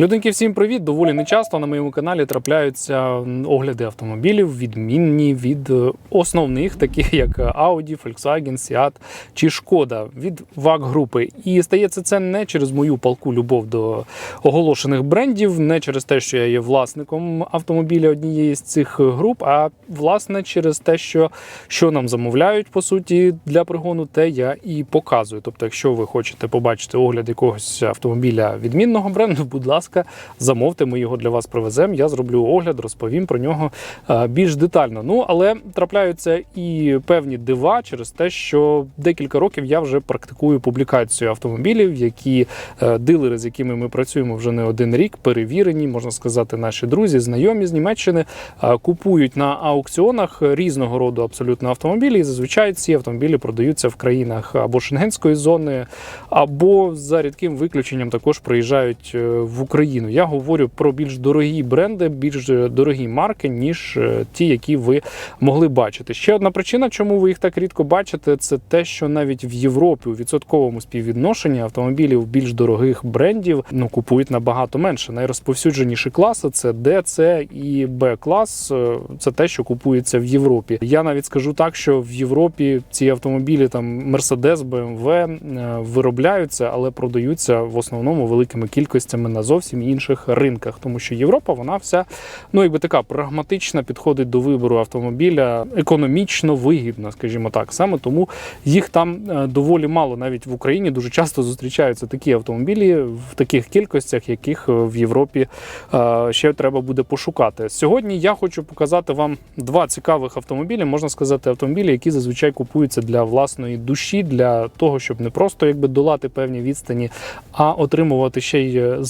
Людинки, всім привіт! Доволі нечасто на моєму каналі трапляються огляди автомобілів, відмінні від е, основних, таких як Audi, Volkswagen, Seat чи Шкода від ВАГ групи. І стається це не через мою палку любов до оголошених брендів, не через те, що я є власником автомобіля однієї з цих груп, а власне через те, що, що нам замовляють по суті для пригону, те я і показую. Тобто, якщо ви хочете побачити огляд якогось автомобіля відмінного бренду, будь ласка, замовте, ми його для вас привеземо. Я зроблю огляд, розповім про нього е, більш детально. Ну але трапляються і певні дива через те, що декілька років я вже практикую публікацію автомобілів, які е, дилери, з якими ми працюємо вже не один рік, перевірені, можна сказати, наші друзі, знайомі з Німеччини е, купують на аукціонах різного роду абсолютно автомобілі. І зазвичай ці автомобілі продаються в країнах або Шенгенської зони, або за рідким виключенням також приїжджають в Україну. Я говорю про більш дорогі бренди, більш дорогі марки, ніж е, ті, які ви могли бачити. Ще одна причина, чому ви їх так рідко бачите, це те, що навіть в Європі у відсотковому співвідношенні автомобілів більш дорогих брендів ну купують набагато менше. Найрозповсюдженіші класи це D, C і B клас. Е, Це те, що купується в Європі. Я навіть скажу так, що в Європі ці автомобілі там Mercedes, BMW е, виробляються, але продаються в основному великими кількостями на зовсім інших ринках, тому що Європа вона вся ну якби така прагматична підходить до вибору автомобіля економічно вигідно, скажімо так. Саме тому їх там е, доволі мало. Навіть в Україні дуже часто зустрічаються такі автомобілі в таких кількостях, яких е, в Європі е, ще треба буде пошукати. Сьогодні я хочу показати вам два цікавих автомобілі, можна сказати, автомобілі, які зазвичай купуються для власної душі, для того, щоб не просто якби долати певні відстані, а отримувати ще й е,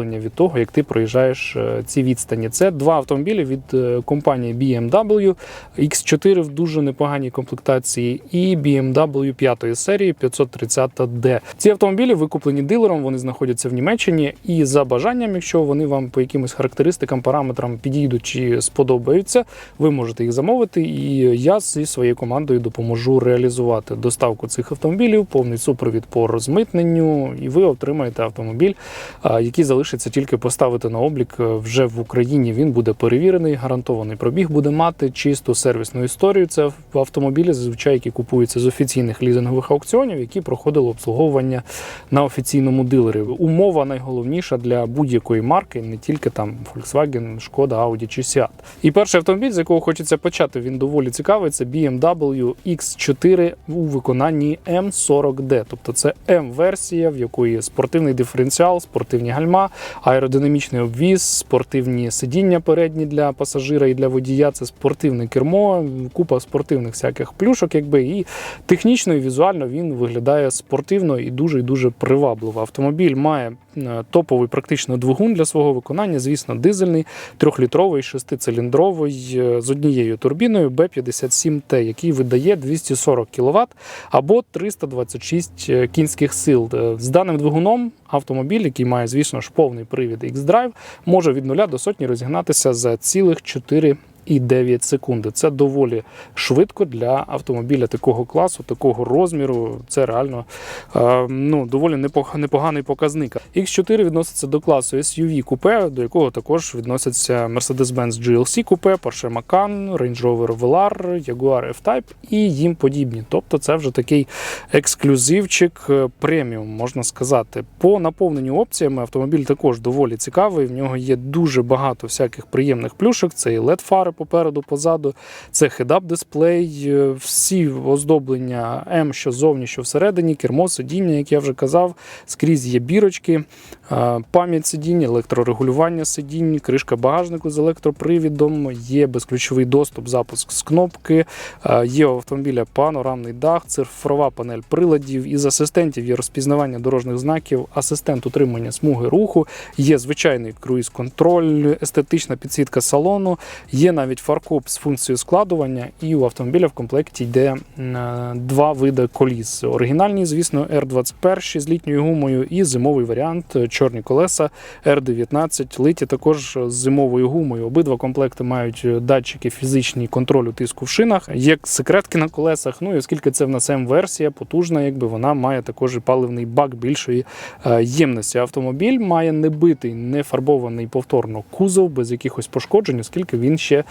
задоволення від того, як ти проїжджаєш е, ці відстані. Це два автомобілі від е, компанії BMW X4 в дуже непоганій комплектації і BMW 5 серії 530D. Ці автомобілі викуплені дилером, вони знаходяться в Німеччині, і за бажанням, якщо вони вам по якимось характеристикам, параметрам підійдуть чи сподобаються, ви можете їх замовити. І я зі своєю командою допоможу реалізувати доставку цих автомобілів, повний супровід по розмитненню, і ви отримаєте автомобіль, який залишиться тільки поставити на облік е, вже в Україні. Він буде перевірений, гарантований пробіг буде мати чисту сервісну історію. Це в автомобілі, зазвичай які купуються з офіційних лізингових аукціонів, які проходили обслуговування на офіційному дилері. Умова найголовніша для будь-якої марки, не тільки там Volkswagen, Шкода, Audi чи Seat. І перший автомобіль, з якого хочеться почати, він доволі цікавий. Це BMW X4 у виконанні M40D. Тобто це М-версія, в якої спортивний диференціал, спортивні гальма, аеродинамічний обвіз, спортивні сидіння передні для пасажира і для водія. Це спортивне кермо, купа спортивних всяких плюшок, якби і технічно і візуально він виглядає спортивно і дуже і дуже привабливо. Автомобіль має е, топовий практично двигун для свого виконання. Звісно, дизельний, трьохлітровий, шестициліндровий е, з однією турбіною B57T, який видає 240 кВт або 326 кінських сил. Е, З даним двигуном автомобіль, який має, звісно ж, повний привід X-Drive, може від 0 до сотні розігнатися за цілих 4 і 9 секунди. Це доволі швидко для автомобіля такого класу, такого розміру. Це реально е, ну, доволі непог- непоганий показник. X4 відноситься до класу SUV купе, до якого також відносяться Mercedes-Benz GLC купе, Porsche Macan, Range Rover Velar, Jaguar F-Type і їм подібні. Тобто це вже такий ексклюзивчик е, преміум, можна сказати. По наповненню опціями автомобіль також доволі цікавий. В нього є дуже багато всяких приємних плюшок. Це і led фари попереду, позаду, це head-up дисплей, е, всі оздоблення М, що зовні, що всередині, кермо, сидіння, як я вже казав, скрізь є бірочки, е, пам'ять сидінь, електрорегулювання сидінь, кришка багажнику з електропривідом, є безключовий доступ, запуск з кнопки, е, є у автомобіля панорамний дах, цифрова панель приладів. Із асистентів є розпізнавання дорожніх знаків, асистент утримання смуги руху, є звичайний круїз-контроль, естетична підсвітка салону, є навіть фаркоп з функцією складування, і у автомобіля в комплекті йде е, два види коліс. Оригінальні, звісно, R21 з літньою гумою, і зимовий варіант е, чорні колеса R19, литі також з зимовою гумою. Обидва комплекти мають е, датчики фізичні контролю тиску в шинах, є секретки на колесах. Ну і оскільки це в нас М-версія, потужна, якби вона має також і паливний бак більшої ємності. Автомобіль має небитий, не фарбований повторно кузов без якихось пошкоджень, оскільки він ще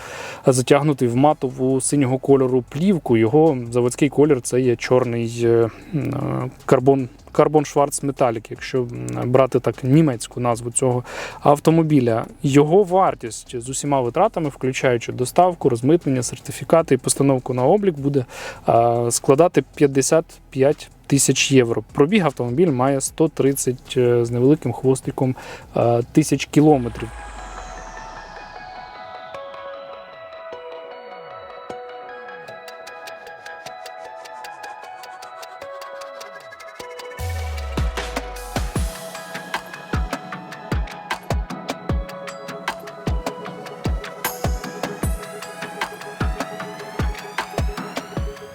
затягнутий в матову синього кольору плівку. Його заводський колір це є чорний е, е, карбон. Карбон Шварц Металік, якщо брати так німецьку назву цього автомобіля, його вартість з усіма витратами, включаючи доставку, розмитнення, сертифікати і постановку на облік, буде складати 55 тисяч євро. Пробіг автомобіль має 130 е, з невеликим хвостиком тисяч кілометрів.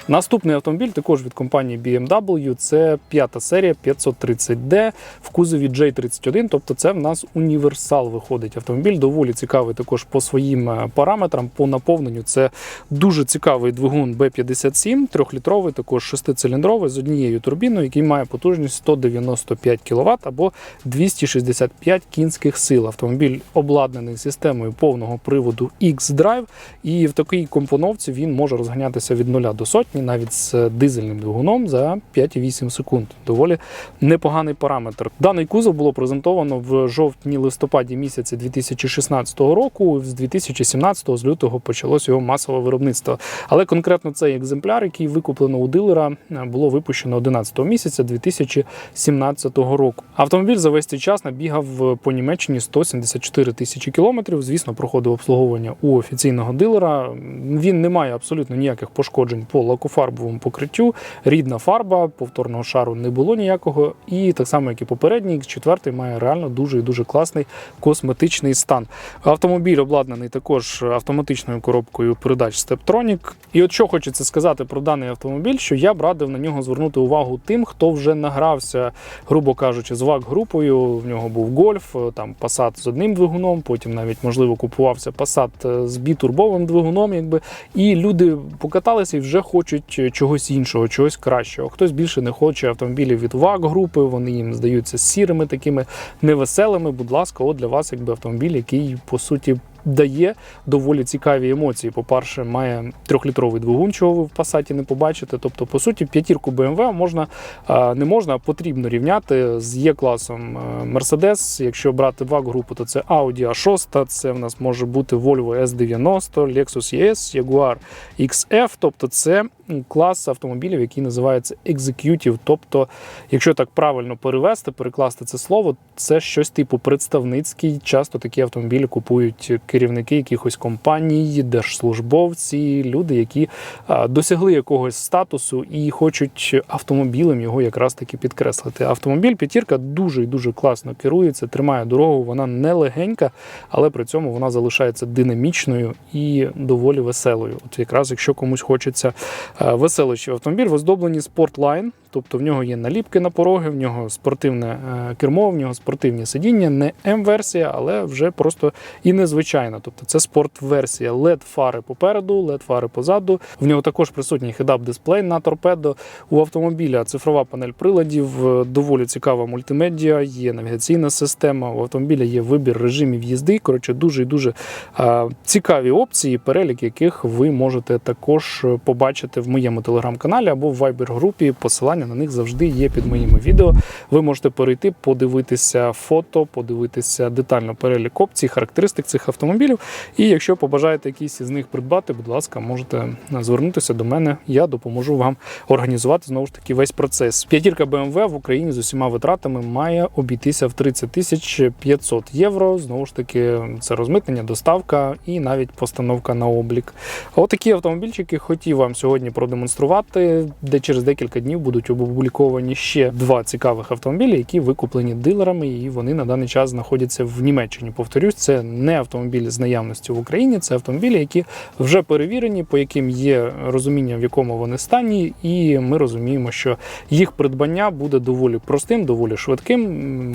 Наступний автомобіль також від компанії BMW. Це п'ята серія 530D в кузові J31. Тобто це в нас універсал виходить. Автомобіль доволі цікавий також по своїм е, параметрам. По наповненню це дуже цікавий двигун B57, трьохлітровий, також шестициліндровий з однією турбіною, який має потужність 195 кВт або 265 кінських сил. Автомобіль обладнаний системою повного приводу X-Drive, і в такій компоновці він може розганятися від 0 до сотні навіть з дизельним двигуном за 5,8 секунд. Доволі непоганий параметр. Даний кузов було презентовано в жовтні-листопаді місяці 2016 року. З 2017 з лютого почалось його масове виробництво. Але конкретно цей екземпляр, який викуплено у дилера, було випущено 11 місяця 2017 року. Автомобіль за весь цей час набігав по Німеччині 174 тисячі кілометрів. Звісно, проходив обслуговування у офіційного дилера. Він не має абсолютно ніяких пошкоджень по лакофарбовому покриттю. Рідна фарба, повторного шару не було ніякого. І так само, як і попередній, четвертий має реально дуже і дуже класний косметичний стан. Автомобіль обладнаний також автоматичною коробкою передач Steptronic. І от що хочеться сказати про даний автомобіль, що я б радив на нього звернути увагу тим, хто вже награвся, грубо кажучи, з ВАГ-групою. В нього був гольф, там Passat з одним двигуном, потім навіть можливо купувався Passat з бітурбовим двигуном, якби і люди покаталися і вже хочуть чогось іншого, чогось кращого. Хтось більше не хоче автомобілів від ВАГ-групи, вони їм здаються сірими, такими невеселими. Будь ласка, от для вас якби автомобіль, який по суті. Дає доволі цікаві емоції. По-перше, має трьохлітровий двигун, чого ви в Passat не побачите. Тобто, по суті, п'ятірку BMW можна не можна, а потрібно рівняти з Є-класом е, Mercedes. Якщо брати ваг групу, то це Audi A6, це в нас може бути Volvo S90, Lexus ES, Jaguar XF. Тобто, це клас автомобілів, який називається Executive. Тобто, якщо так правильно перевести, перекласти це слово, це щось типу представницький. Часто такі автомобілі купують керівники якихось компаній, держслужбовці, люди, які досягли якогось статусу і хочуть автомобілем його якраз таки підкреслити. Автомобіль п'ятірка дуже і дуже класно керується, тримає дорогу. Вона не легенька, але при цьому вона залишається динамічною і доволі веселою. От якраз якщо комусь хочеться е, автомобіль, в оздобленні Sportline, тобто в нього є наліпки на пороги, в нього спортивне е, кермо, в нього спортивні сидіння, не М-версія, але вже просто і незвичайна. Тобто це спорт-версія. led фари попереду, led фари позаду. В нього також присутній head-up дисплей на торпедо. У автомобіля цифрова панель приладів, е, доволі цікава мультимедіа, є навігаційна система. У автомобіля є вибір режимів їзди. Коротше, дуже і дуже е, цікаві опції, перелік яких ви можете також побачити в моєму телеграм-каналі або в Viber-групі. Посилання на них завжди є під моїми відео. Ви можете перейти, подивитися фото, подивитися детально перелік опцій, характеристик цих автомобілів. І якщо побажаєте якісь із них придбати, будь ласка, можете звернутися до мене. Я допоможу вам організувати знову ж таки весь процес. П'ятірка BMW в Україні з усіма витратами має обійтися в 30 тисяч 500 євро. Знову ж таки, це розмитнення, доставка і навіть постановка на облік. Отакі автомобільчики хотів вам сьогодні продемонструвати, де через декілька днів будуть у опубліковані ще два цікавих автомобілі, які викуплені дилерами, і вони на даний час знаходяться в Німеччині. Повторюсь, це не автомобілі з наявністю в Україні, це автомобілі, які вже перевірені, по яким є розуміння, в якому вони стані, і ми розуміємо, що їх придбання буде доволі простим, доволі швидким.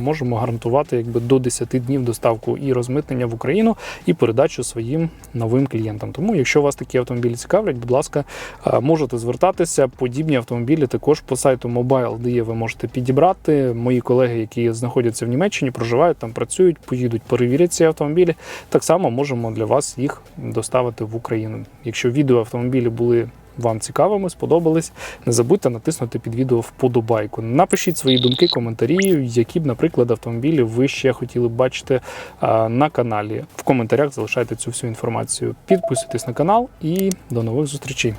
Можемо гарантувати якби до 10 днів доставку і розмитнення в Україну, і передачу своїм новим клієнтам. Тому, якщо вас такі автомобілі цікавлять, будь ласка, е, можете звертатися. Подібні автомобілі також по сайту Mobile.de ви можете підібрати. Мої колеги, які знаходяться в Німеччині, проживають там, працюють, поїдуть, перевірять ці автомобілі. Так само можемо для вас їх доставити в Україну. Якщо відео автомобілі були вам цікавими, сподобались, не забудьте натиснути під відео вподобайку. Напишіть свої думки, коментарі, які б, наприклад, автомобілі ви ще хотіли б бачити на каналі. В коментарях залишайте цю всю інформацію. Підписуйтесь на канал і до нових зустрічей.